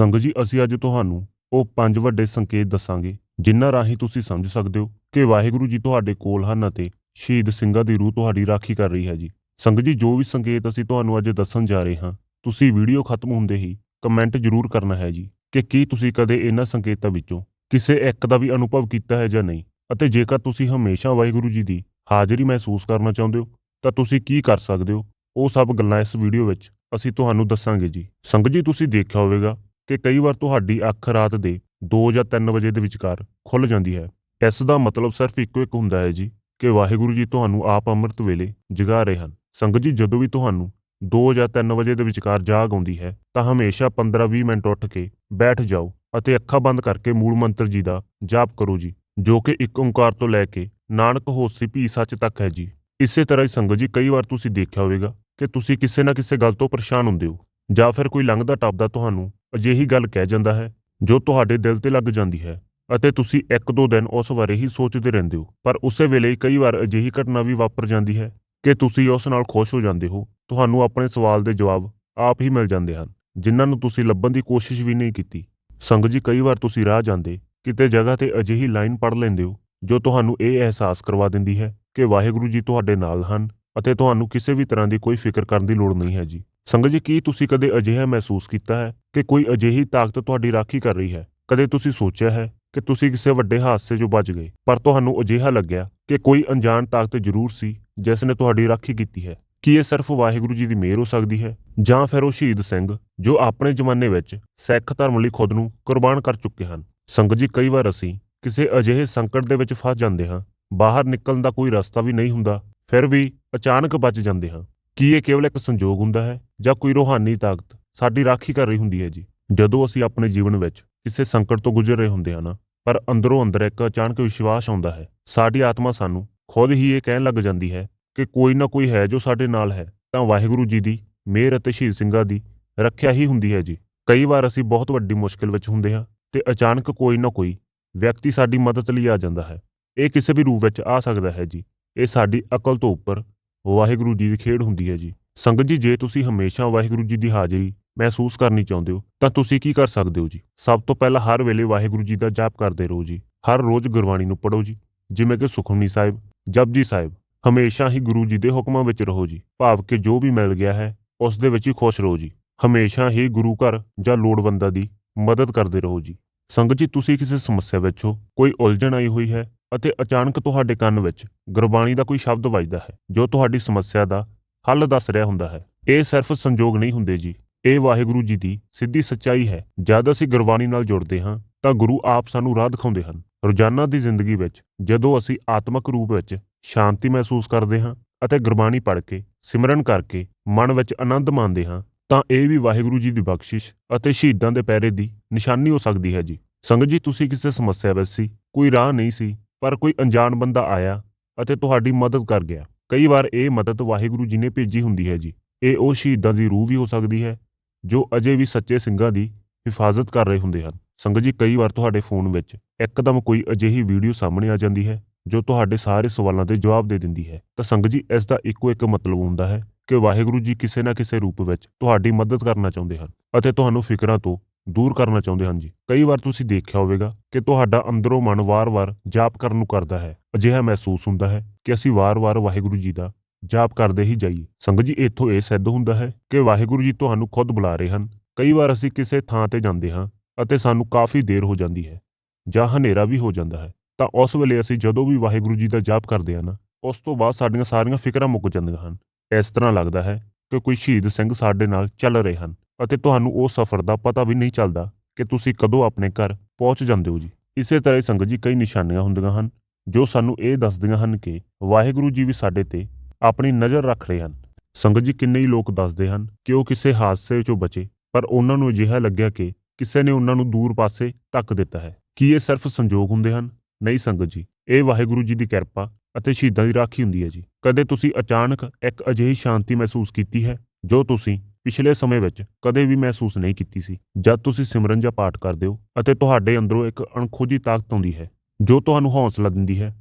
ਸੰਗਤ ਜੀ, ਅਸੀਂ ਅੱਜ ਤੁਹਾਨੂੰ ਉਹ ਪੰਜ ਵੱਡੇ ਸੰਕੇਤ ਦੱਸਾਂਗੇ, ਜਿਨ੍ਹਾਂ ਰਾਹੀਂ ਤੁਸੀਂ ਸਮਝ ਸਕਦੇ ਹੋ ਕਿ ਵਾਹਿਗੁਰੂ ਜੀ ਤੁਹਾਡੇ ਕੋਲ ਹਨ ਅਤੇ ਸ਼ਹੀਦ ਸਿੰਘਾਂ ਦੀ ਰੂਹ ਤੁਹਾਡੀ ਰਾਖੀ ਕਰ ਰਹੀ ਹੈ ਜੀ। ਸੰਗਤ ਜੀ, ਜੋ ਵੀ ਸੰਕੇਤ ਅਸੀਂ ਤੁਹਾਨੂੰ ਅੱਜ ਦੱਸਣ ਜਾ ਰਹੇ ਹਾਂ, ਤੁਸੀਂ ਵੀਡੀਓ ਖਤਮ ਹੁੰਦੇ ਹੀ ਕਮੈਂਟ ਜ਼ਰੂਰ ਕਰਨਾ ਹੈ ਜੀ ਕਿ ਕੀ ਤੁਸੀਂ ਕਦੇ ਇਹਨਾਂ ਸੰਕੇਤਾਂ ਵਿੱਚੋਂ ਕਿਸੇ ਇੱਕ ਦਾ ਵੀ ਅਨੁਭਵ ਕੀਤਾ ਹੈ ਜਾਂ ਨਹੀਂ? ਅਤੇ ਜੇਕਰ ਤੁਸੀਂ ਹਮੇਸ਼ਾ ਵਾਹਿਗੁਰੂ ਜੀ ਦੀ ਹਾਜ਼ਰੀ ਮਹਿਸੂਸ ਕਰਨਾ ਚਾਹੁੰਦੇ ਹੋ, ਤਾਂ ਤੁਸੀਂ ਕੀ ਕਰ ਸਕਦੇ ਹੋ? ਉਹ ਸਭ ਗੱਲਾਂ ਇਸ ਵੀਡੀਓ ਵਿੱਚ ਅਸੀਂ ਤੁਹਾਨੂੰ ਦੱਸਾਂਗੇ ਜੀ। ਸੰਗਤ ਜੀ, ਤੁਸੀਂ ਦੇਖਿਆ ਹੋਵੇਗਾ ਕਿ ਕਈ ਵਾਰ ਤੁਹਾਡੀ ਅੱਖ ਰਾਤ ਦੇ 2 ਜਾਂ 3 ਵਜੇ ਦੇ ਵਿਚਕਾਰ ਖੁੱਲ ਜਾਂਦੀ ਹੈ। ਇਸ ਦਾ ਮਤਲਬ ਸਿਰਫ ਇੱਕੋ ਇੱਕ ਹੁੰਦਾ ਹੈ ਜੀ ਕਿ ਵਾਹਿਗੁਰੂ ਜੀ ਤੁਹਾਨੂੰ ਆਪ ਅੰਮ੍ਰਿਤ ਵੇਲੇ ਜਗਾ ਰਹੇ ਹਨ। ਸੰਗਤ ਜੀ, ਜਦੋਂ ਵੀ ਤੁਹਾਨੂੰ 2 ਜਾਂ 3 ਵਜੇ ਦੇ ਵਿਚਕਾਰ ਜਾਗ ਆਉਂਦੀ ਹੈ, ਤਾਂ ਹਮੇਸ਼ਾ 15-20 ਮਿੰਟ ਉੱਠ ਕੇ ਬੈਠ ਜਾਓ ਅਤੇ ਅੱਖਾਂ ਬੰਦ ਕਰਕੇ ਮੂਲ ਮੰਤਰ ਜੀ ਦਾ ਜਾਪ ਕਰੋ ਜੀ, ਜੋ ਕਿ ਇੱਕ ਓੰਕਾਰ ਤੋਂ ਲੈ ਕੇ ਨਾਨਕ ਹੋਸੀ ਭੀ ਸੱਚ ਤੱਕ ਹੈ ਜੀ। ਇਸੇ ਤਰ੍ਹਾਂ ਹੀ ਸੰਗਤ ਜੀ, ਕਈ ਵਾਰ ਤੁਸੀਂ ਦੇਖਿਆ ਹੋਵੇਗਾ ਕਿ ਤੁਸੀਂ ਕਿਸੇ ਨਾ ਕਿਸੇ ਗੱਲ ਤੋਂ ਪਰੇਸ਼ਾਨ ਹੁੰਦੇ ਹੋ ਜਾਂ ਫਿਰ ਕੋਈ ਲੰਘਦਾ ਟੱਪਦਾ ਤੁਹਾਨੂੰ ਅਜਿਹੀ ਗੱਲ ਕਹਿ ਜਾਂਦਾ ਹੈ, ਜੋ ਤੁਹਾਡੇ ਦਿਲ ਤੇ ਲੱਗ ਜਾਂਦੀ ਹੈ, ਅਤੇ ਤੁਸੀਂ ਇੱਕ ਦੋ ਦਿਨ ਉਸ ਬਾਰੇ ਹੀ ਸੋਚਦੇ ਰਹਿੰਦੇ ਹੋ। ਪਰ ਉਸੇ ਵੇਲੇ ਕਈ ਵਾਰ ਅਜਿਹੀ ਘਟਨਾ ਵੀ ਵਾਪਰ ਜਾਂਦੀ ਹੈ ਕਿ ਤੁਸੀਂ ਉਸ ਨਾਲ ਖੁਸ਼ ਹੋ ਜਾਂਦੇ ਹੋ। ਤੁਹਾਨੂੰ ਆਪਣੇ ਸਵਾਲ ਦੇ ਜਵਾਬ ਆਪ ਹੀ ਮਿਲ ਜਾਂਦੇ ਹਨ, ਜਿਨ੍ਹਾਂ ਨੂੰ ਤੁਸੀਂ ਲੱਭਣ ਦੀ ਕੋਸ਼ਿਸ਼ ਵੀ ਨਹੀਂ ਕੀਤੀ। ਸੰਗਤ ਜੀ, ਕਈ ਵਾਰ ਤੁਸੀਂ ਰਾਹ ਜਾਂਦੇ, ਕਿਤੇ ਜਗ੍ਹਾ ਤੇ ਅਜਿਹੀ ਲਾਈਨ ਪੜ੍ਹ ਲੈਂਦੇ ਹੋ, ਜੋ ਤੁਹਾਨੂੰ ਇਹ ਅਹਿਸਾਸ ਕਰਵਾ ਦਿੰਦੀ ਹੈ ਕਿ ਵਾਹਿਗੁਰੂ ਜੀ ਤੁਹਾਡੇ ਨਾਲ ਹਨ, ਅਤੇ ਤੁਹਾਨੂੰ ਕਿਸੇ ਵੀ ਤਰ੍ਹਾਂ ਦੀ ਕੋਈ ਫਿਕਰ ਕਰਨ ਦੀ ਲੋੜ ਨਹੀਂ ਹੈ ਜੀ। ਸੰਗਤ ਜੀ, ਕੀ ਤੁਸੀਂ ਕਦੇ ਅਜਿਹਾ ਮਹਿਸੂਸ ਕੀਤਾ ਹੈ ਕਿ ਕੋਈ ਅਜਿਹੀ ਤਾਕਤ ਤੁਹਾਡੀ ਰਾਖੀ ਕਰ ਰਹੀ ਹੈ? ਕਦੇ ਤੁਸੀਂ ਸੋਚਿਆ ਹੈ ਕਿ ਤੁਸੀਂ ਕਿਸੇ ਵੱਡੇ ਹਾਦਸੇ 'ਚੋਂ ਬਚ ਗਏ, ਪਰ ਤੁਹਾਨੂੰ ਅਜਿਹਾ ਲੱਗਿਆ ਕਿ ਕੋਈ ਅਣਜਾਣ ਤਾਕਤ ਜ਼ਰੂਰ ਸੀ ਜਿਸ ਨੇ ਤੁਹਾਡੀ ਰਾਖੀ ਕੀਤੀ ਹੈ? ਕੀ ਇਹ ਸਿਰਫ ਵਾਹਿਗੁਰੂ ਜੀ ਦੀ ਮਿਹਰ ਹੋ ਸਕਦੀ ਹੈ? ਜਾਂ ਫਿਰ ਉਹ ਸ਼ਹੀਦ ਸਿੰਘ ਜੋ ਆਪਣੇ ਜ਼ਮਾਨੇ ਵਿੱਚ ਸਿੱਖ ਧਰਮ ਲਈ ਖੁਦ ਨੂੰ ਕੁਰਬਾਨ ਕਰ ਚੁੱਕੇ ਹਨ? ਸੰਗਤ ਜੀ, ਕਈ ਵਾਰ ਅਸੀਂ ਕਿਸੇ ਅਜਿਹੇ ਸੰਕਟ ਦੇ ਵਿੱਚ ਫਸ ਜਾਂਦੇ ਹਾਂ, ਬਾਹਰ ਨਿਕਲਣ ਦਾ ਕੋਈ ਰਸਤਾ ਵੀ ਨਹੀਂ ਹੁੰਦਾ, ਫਿਰ ਵੀ ਅਚਾਨਕ ਬਚ ਜਾਂਦੇ ਹਾਂ। ਕੀ ਇਹ ਕੇਵਲ ਇੱਕ ਸੰਜੋਗ ਹੁੰਦਾ ਹੈ ਜਾਂ ਕੋਈ ਰੋਹਾਨੀ ਤਾਕਤ ਸਾਡੀ ਰਾਖੀ ਕਰ ਰਹੀ ਹੁੰਦੀ ਹੈ ਜੀ? ਜਦੋਂ ਅਸੀਂ ਆਪਣੇ ਜੀਵਨ ਵਿੱਚ ਕਿਸੇ ਸੰਕਟ ਤੋਂ ਗੁਜ਼ਰ ਰਹੇ ਹੁੰਦੇ ਹਾਂ ਨਾ, ਪਰ ਅੰਦਰੋਂ ਅੰਦਰ ਇੱਕ ਅਚਾਨਕ ਵਿਸ਼ਵਾਸ ਆਉਂਦਾ ਹੈ, ਸਾਡੀ ਆਤਮਾ ਸਾਨੂੰ ਖੁਦ ਹੀ ਇਹ ਕਹਿਣ ਲੱਗ ਜਾਂਦੀ ਹੈ ਕਿ ਕੋਈ ਨਾ ਕੋਈ ਹੈ ਜੋ ਸਾਡੇ ਨਾਲ ਹੈ, ਤਾਂ ਵਾਹਿਗੁਰੂ ਜੀ ਦੀ ਮਿਹਰ ਅਤੇ ਸ਼ਹੀਦ ਸਿੰਘਾਂ ਦੀ ਰੱਖਿਆ ਹੀ ਹੁੰਦੀ ਹੈ ਜੀ। ਕਈ ਵਾਰ ਅਸੀਂ ਬਹੁਤ ਵੱਡੀ ਮੁਸ਼ਕਲ ਵਿੱਚ ਹੁੰਦੇ ਹਾਂ ਤੇ ਅਚਾਨਕ ਕੋਈ ਨਾ ਕੋਈ ਵਿਅਕਤੀ ਸਾਡੀ ਮਦਦ ਲਈ ਆ ਜਾਂਦਾ ਹੈ। ਇਹ ਕਿਸੇ ਵੀ ਰੂਪ ਵਿੱਚ ਆ ਸਕਦਾ ਹੈ ਜੀ। ਇਹ ਸਾਡੀ ਅਕਲ ਤੋਂ ਉੱਪਰ ਵਾਹਿਗੁਰੂ ਜੀ ਦੀ ਖੇਡ ਹੁੰਦੀ ਹੈ ਜੀ। ਸੰਗਤ ਜੀ, ਜੇ ਤੁਸੀਂ ਹਮੇਸ਼ਾ ਵਾਹਿਗੁਰੂ ਜੀ ਦੀ ਹਾਜ਼ਰੀ ਮਹਿਸੂਸ ਕਰਨੀ ਚਾਹੁੰਦੇ ਹੋ, ਤਾਂ ਤੁਸੀਂ ਕੀ ਕਰ ਸਕਦੇ ਹੋ ਜੀ? ਸਭ ਤੋਂ ਪਹਿਲਾਂ ਹਰ ਵੇਲੇ ਵਾਹਿਗੁਰੂ ਜੀ ਦਾ ਜਾਪ ਕਰਦੇ ਰਹੋ ਜੀ। ਹਰ ਰੋਜ਼ ਗੁਰਬਾਣੀ ਨੂੰ ਪੜ੍ਹੋ ਜੀ। ਜਿਵੇਂ ਕਿ ਸੁਖਮਨੀ ਸਾਹਿਬ, ਜਪਜੀ ਸਾਹਿਬ, ਹਮੇਸ਼ਾ ਹੀ ਗੁਰੂ ਜੀ ਦੇ ਹੁਕਮਾਂ ਵਿੱਚ ਰਹੋ ਜੀ। ਭਾਵ ਕਿ ਜੋ ਵੀ ਮਿਲ ਗਿਆ ਹੈ, ਉਸ ਦੇ ਵਿੱਚ ਹੀ ਖੁਸ਼ ਰਹੋ ਜੀ। ਹਮੇਸ਼ਾ ਹੀ ਗੁਰੂ ਘਰ ਜਾਂ ਲੋੜਵੰਦਾਂ ਦੀ ਮਦਦ ਕਰਦੇ ਰਹੋ ਜੀ। ਸੰਗਤ ਜੀ, ਤੁਸੀਂ ਕਿਸੇ ਸਮੱਸਿਆ ਵਿੱਚ ਹੋ, ਕੋਈ ਉਲਝਣ ਆਈ ਹੋਈ ਹੈ ਅਤੇ ਅਚਾਨਕ ਤੁਹਾਡੇ ਕੰਨ ਵਿੱਚ ਗੁਰਬਾਣੀ ਦਾ ਕੋਈ ਸ਼ਬਦ ਵੱਜਦਾ ਹੈ, ਜੋ ਤੁਹਾਡੀ ਸਮੱਸਿਆ ਦਾ ਹੱਲ ਦੱਸ ਰਿਹਾ ਹੁੰਦਾ ਹੈ। ਇਹ ਸਿਰਫ ਸੰਜੋਗ ਨਹੀਂ ਹੁੰਦੇ ਜੀ। ਇਹ ਵਾਹਿਗੁਰੂ ਜੀ ਦੀ ਸਿੱਧੀ ਸੱਚਾਈ ਹੈ। ਜਦ ਅਸੀਂ ਗੁਰਬਾਣੀ ਨਾਲ ਜੁੜਦੇ ਹਾਂ, ਤਾਂ ਗੁਰੂ ਆਪ ਸਾਨੂੰ ਰਾਹ ਦਿਖਾਉਂਦੇ ਹਨ। ਰੋਜ਼ਾਨਾ ਦੀ ਜ਼ਿੰਦਗੀ ਵਿੱਚ, ਜਦੋਂ ਅਸੀਂ ਆਤਮਿਕ ਰੂਪ ਵਿੱਚ ਸ਼ਾਂਤੀ ਮਹਿਸੂਸ ਕਰਦੇ ਹਾਂ ਅਤੇ ਗੁਰਬਾਣੀ ਪੜ੍ਹ ਕੇ, ਸਿਮਰਨ ਕਰਕੇ, ਮਨ ਵਿੱਚ ਆਨੰਦ ਮਾਣਦੇ ਹਾਂ, ਤਾਂ ਇਹ ਵੀ ਵਾਹਿਗੁਰੂ ਜੀ ਦੀ ਬਖਸ਼ਿਸ਼ ਅਤੇ ਸ਼ਹੀਦਾਂ ਦੇ ਪਹਿਰੇ ਦੀ ਨਿਸ਼ਾਨੀ ਹੋ ਸਕਦੀ ਹੈ ਜੀ। ਸੰਗਤ ਜੀ, ਤੁਸੀਂ ਕਿਸੇ ਸਮੱਸਿਆ ਵਿੱਚ ਸੀ? ਕੋਈ ਰਾਹ ਨਹੀਂ ਸੀ? ਪਰ ਕੋਈ ਅਣਜਾਣ ਬੰਦਾ ਆਇਆ ਅਤੇ ਤੁਹਾਡੀ ਮਦਦ ਕਰ ਗਿਆ। ਕਈ ਵਾਰ ਇਹ ਮਦਦ ਵਾਹਿਗੁਰੂ ਜੀ ਨੇ ਭੇਜੀ ਹੁੰਦੀ ਹੈ ਜੀ। ਇਹ ਉਹ ਸ਼ਹੀਦਾਂ ਦੀ ਰੂਹ ਵੀ ਹੋ ਸਕਦੀ ਹੈ, ਜੋ ਅਜੇ ਵੀ ਸੱਚੇ ਸਿੰਘਾਂ ਦੀ ਹਿਫਾਜ਼ਤ ਕਰ ਰਹੇ ਹੁੰਦੇ ਹਨ। ਸੰਗਤ ਜੀ, ਕਈ ਵਾਰ ਤੁਹਾਡੇ ਫੋਨ ਵਿੱਚ ਇੱਕਦਮ ਕੋਈ ਅਜਿਹੀ ਵੀਡੀਓ ਸਾਹਮਣੇ ਆ ਜਾਂਦੀ ਹੈ, ਜੋ ਤੁਹਾਡੇ ਸਾਰੇ ਸਵਾਲਾਂ ਦੇ ਜਵਾਬ ਦੇ ਦਿੰਦੀ ਹੈ। ਤਾਂ ਸੰਗਤ ਜੀ, ਇਸ ਦਾ ਇੱਕੋ ਇੱਕ ਮਤਲਬ ਹੁੰਦਾ ਹੈ ਕਿ ਵਾਹਿਗੁਰੂ ਜੀ ਕਿਸੇ ਨਾ ਕਿਸੇ ਰੂਪ ਵਿੱਚ ਤੁਹਾਡੀ ਮਦਦ ਕਰਨਾ ਚਾਹੁੰਦੇ ਹਨ ਅਤੇ ਤੁਹਾਨੂੰ ਫਿਕਰਾਂ ਤੋਂ ਦੂਰ ਕਰਨਾ ਚਾਹੁੰਦੇ ਹਨ ਜੀ। ਕਈ ਵਾਰ ਤੁਸੀਂ ਦੇਖਿਆ ਹੋਵੇਗਾ ਕਿ ਤੁਹਾਡਾ ਅੰਦਰੋਂ ਮਨ ਵਾਰ-ਵਾਰ ਜਾਪ ਕਰਨ ਨੂੰ ਕਰਦਾ ਹੈ। ਅਜਿਹਾ ਮਹਿਸੂਸ ਹੁੰਦਾ ਹੈ ਕਿ ਅਸੀਂ ਵਾਰ-ਵਾਰ ਵਾਹਿਗੁਰੂ ਜੀ ਦਾ ਜਾਪ ਕਰਦੇ ਹੀ ਜਾਈਏ। ਸੰਗਤ ਜੀ, ਇੱਥੋਂ ਇਹ ਸਿੱਧ ਹੁੰਦਾ ਹੈ ਕਿ ਵਾਹਿਗੁਰੂ ਜੀ ਤੁਹਾਨੂੰ ਖੁਦ ਬੁਲਾ ਰਹੇ ਹਨ। ਕਈ ਵਾਰ ਅਸੀਂ ਕਿਸੇ ਥਾਂ ਤੇ ਜਾਂਦੇ ਹਾਂ ਅਤੇ ਸਾਨੂੰ ਕਾਫੀ ਦੇਰ ਹੋ ਜਾਂਦੀ ਹੈ ਜਾਂ ਹਨੇਰਾ ਵੀ ਹੋ ਜਾਂਦਾ ਹੈ। ਤਾਂ ਉਸ ਵੇਲੇ ਅਸੀਂ ਜਦੋਂ ਵੀ ਵਾਹਿਗੁਰੂ ਜੀ ਦਾ ਜਾਪ ਕਰਦੇ ਹਾਂ ਨਾ, ਉਸ ਤੋਂ ਬਾਅਦ ਸਾਡੀਆਂ ਸਾਰੀਆਂ ਫਿਕਰਾਂ ਮੁੱਕ ਜਾਂਦੀਆਂ ਹਨ। ਇਸ ਤਰ੍ਹਾਂ ਲੱਗਦਾ ਹੈ ਕਿ ਕੋਈ ਸ਼ਹੀਦ ਸਿੰਘ ਸਾਡੇ ਨਾਲ ਚੱਲ ਰਹੇ ਹਨ। ਅਤੇ ਤੁਹਾਨੂੰ ਉਹ ਸਫ਼ਰ ਦਾ ਪਤਾ ਵੀ ਨਹੀਂ ਚੱਲਦਾ ਕਿ ਤੁਸੀਂ ਕਦੋਂ ਆਪਣੇ ਘਰ ਪਹੁੰਚ ਜਾਂਦੇ ਹੋ ਜੀ। ਇਸੇ ਤਰ੍ਹਾਂ ਹੀ ਸੰਗਤ ਜੀ ਕਈ ਨਿਸ਼ਾਨੀਆਂ ਹੁੰਦੀਆਂ ਹਨ, ਜੋ ਸਾਨੂੰ ਇਹ ਦੱਸਦੀਆਂ ਹਨ ਕਿ ਵਾਹਿਗੁਰੂ ਜੀ ਵੀ ਸਾਡੇ ਤੇ ਆਪਣੀ ਨਜ਼ਰ ਰੱਖ ਰਹੇ ਹਨ। ਸੰਗਤ ਜੀ ਕਿੰਨੇ ਹੀ ਲੋਕ ਦੱਸਦੇ ਹਨ ਕਿ ਉਹ ਕਿਸੇ ਹਾਦਸੇ ਵਿੱਚੋਂ ਬਚੇ, ਪਰ ਉਹਨਾਂ ਨੂੰ ਅਜਿਹਾ ਲੱਗਿਆ ਕਿ ਕਿਸੇ ਨੇ ਉਹਨਾਂ ਨੂੰ ਦੂਰ ਪਾਸੇ ਧੱਕ ਦਿੱਤਾ ਹੈ। ਕੀ ਇਹ ਸਿਰਫ ਸੰਜੋਗ ਹੁੰਦੇ ਹਨ? ਨਹੀਂ ਸੰਗਤ ਜੀ, ਇਹ ਵਾਹਿਗੁਰੂ ਜੀ ਦੀ ਕਿਰਪਾ ਅਤੇ ਸ਼ਹੀਦਾਂ ਦੀ ਰਾਖੀ ਹੁੰਦੀ ਹੈ ਜੀ। ਕਦੇ ਤੁਸੀਂ ਅਚਾਨਕ ਇੱਕ ਅਜਿਹੀ ਸ਼ਾਂਤੀ ਮਹਿਸੂਸ ਕੀਤੀ ਹੈ, ਜੋ ਤੁਸੀਂ ਪਿਛਲੇ ਸਮੇਂ ਵਿੱਚ ਕਦੇ ਵੀ ਮਹਿਸੂਸ ਨਹੀਂ ਕੀਤੀ ਸੀ। ਜਦ ਤੁਸੀਂ ਸਿਮਰਨ ਜਾਂ ਪਾਠ ਕਰਦੇ ਹੋ ਅਤੇ ਤੁਹਾਡੇ ਅੰਦਰੋਂ ਇੱਕ ਅਣਖੋਜੀ ਤਾਕਤ ਆਉਂਦੀ ਹੈ, ਜੋ ਤੁਹਾਨੂੰ ਹੌਸਲਾ ਦਿੰਦੀ ਹੈ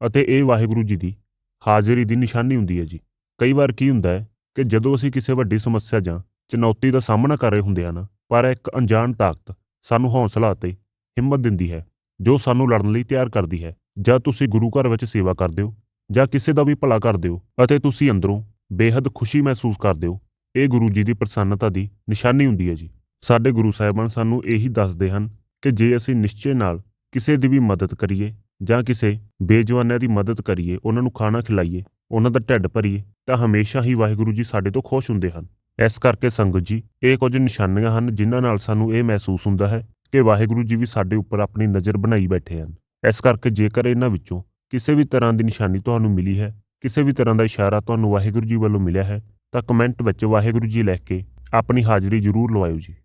ਅਤੇ ਇਹ ਵਾਹਿਗੁਰੂ ਜੀ ਦੀ ਹਾਜ਼ਰੀ ਦੀ ਨਿਸ਼ਾਨੀ ਹੁੰਦੀ ਹੈ ਜੀ। ਕਈ ਵਾਰ ਕੀ ਹੁੰਦਾ ਹੈ ਕਿ ਜਦੋਂ ਅਸੀਂ ਕਿਸੇ ਵੱਡੀ ਸਮੱਸਿਆ ਜਾਂ ਚੁਣੌਤੀ ਦਾ ਸਾਹਮਣਾ ਕਰ ਰਹੇ ਹੁੰਦੇ ਹਾਂ ਨਾ, ਪਰ ਇੱਕ ਅਣਜਾਣ ਤਾਕਤ ਸਾਨੂੰ ਹੌਸਲਾ ਅਤੇ ਹਿੰਮਤ ਦਿੰਦੀ ਹੈ, ਜੋ ਸਾਨੂੰ ਲੜਨ ਲਈ ਤਿਆਰ ਕਰਦੀ ਹੈ। ਜਾਂ ਤੁਸੀਂ ਗੁਰੂ ਘਰ ਵਿੱਚ ਸੇਵਾ ਕਰਦੇ ਹੋ ਜਾਂ ਕਿਸੇ ਦਾ ਵੀ ਭਲਾ ਕਰਦੇ ਹੋ ਅਤੇ ਤੁਸੀਂ ਅੰਦਰੋਂ ਬੇਹੱਦ ਖੁਸ਼ੀ ਮਹਿਸੂਸ ਕਰਦੇ ਹੋ ਇਹ ਗੁਰੂ ਜੀ ਦੀ ਪ੍ਰਸੰਨਤਾ ਦੀ ਨਿਸ਼ਾਨੀ ਹੁੰਦੀ ਹੈ ਜੀ। ਸਾਡੇ ਗੁਰੂ ਸਾਹਿਬਾਨ ਸਾਨੂੰ ਇਹੀ ਦੱਸਦੇ ਹਨ ਕਿ ਜੇ ਅਸੀਂ ਨਿਸ਼ਚੇ ਨਾਲ ਕਿਸੇ ਦੀ ਵੀ ਮਦਦ ਕਰੀਏ ਜਾਂ ਕਿਸੇ ਬੇਜਵਾਨਿਆਂ ਦੀ ਮਦਦ ਕਰੀਏ, ਉਹਨਾਂ ਨੂੰ ਖਾਣਾ ਖਿਲਾਈਏ, ਉਹਨਾਂ ਦਾ ਢਿੱਡ ਭਰੀਏ, ਤਾਂ ਹਮੇਸ਼ਾ ਹੀ ਵਾਹਿਗੁਰੂ ਜੀ ਸਾਡੇ ਤੋਂ ਖੁਸ਼ ਹੁੰਦੇ ਹਨ। ਇਸ ਕਰਕੇ ਸੰਗਤ ਜੀ, ਇਹ ਕੁਝ ਨਿਸ਼ਾਨੀਆਂ ਹਨ ਜਿਨ੍ਹਾਂ ਨਾਲ ਸਾਨੂੰ ਇਹ ਮਹਿਸੂਸ ਹੁੰਦਾ ਹੈ ਕਿ ਵਾਹਿਗੁਰੂ ਜੀ ਵੀ ਸਾਡੇ ਉੱਪਰ ਆਪਣੀ ਨਜ਼ਰ ਬਣਾਈ ਬੈਠੇ ਹਨ। ਇਸ ਕਰਕੇ ਜੇਕਰ ਇਹਨਾਂ ਵਿੱਚੋਂ ਕਿਸੇ ਵੀ ਤਰ੍ਹਾਂ ਦੀ ਨਿਸ਼ਾਨੀ ਤੁਹਾਨੂੰ ਮਿਲੀ ਹੈ, ਕਿਸੇ ਵੀ ਤਰ੍ਹਾਂ ਦਾ ਇਸ਼ਾਰਾ ਤੁਹਾਨੂੰ ਵਾਹਿਗੁਰੂ ਜੀ ਵੱਲੋਂ ਮਿਲਿਆ ਹੈ ਤਾਂ ਕਮੈਂਟ ਵਿੱਚ ਵਾਹਿਗੁਰੂ ਜੀ ਲਿਖ ਕੇ ਆਪਣੀ ਹਾਜ਼ਰੀ ਜ਼ਰੂਰ ਲਵਾਇਓ ਜੀ।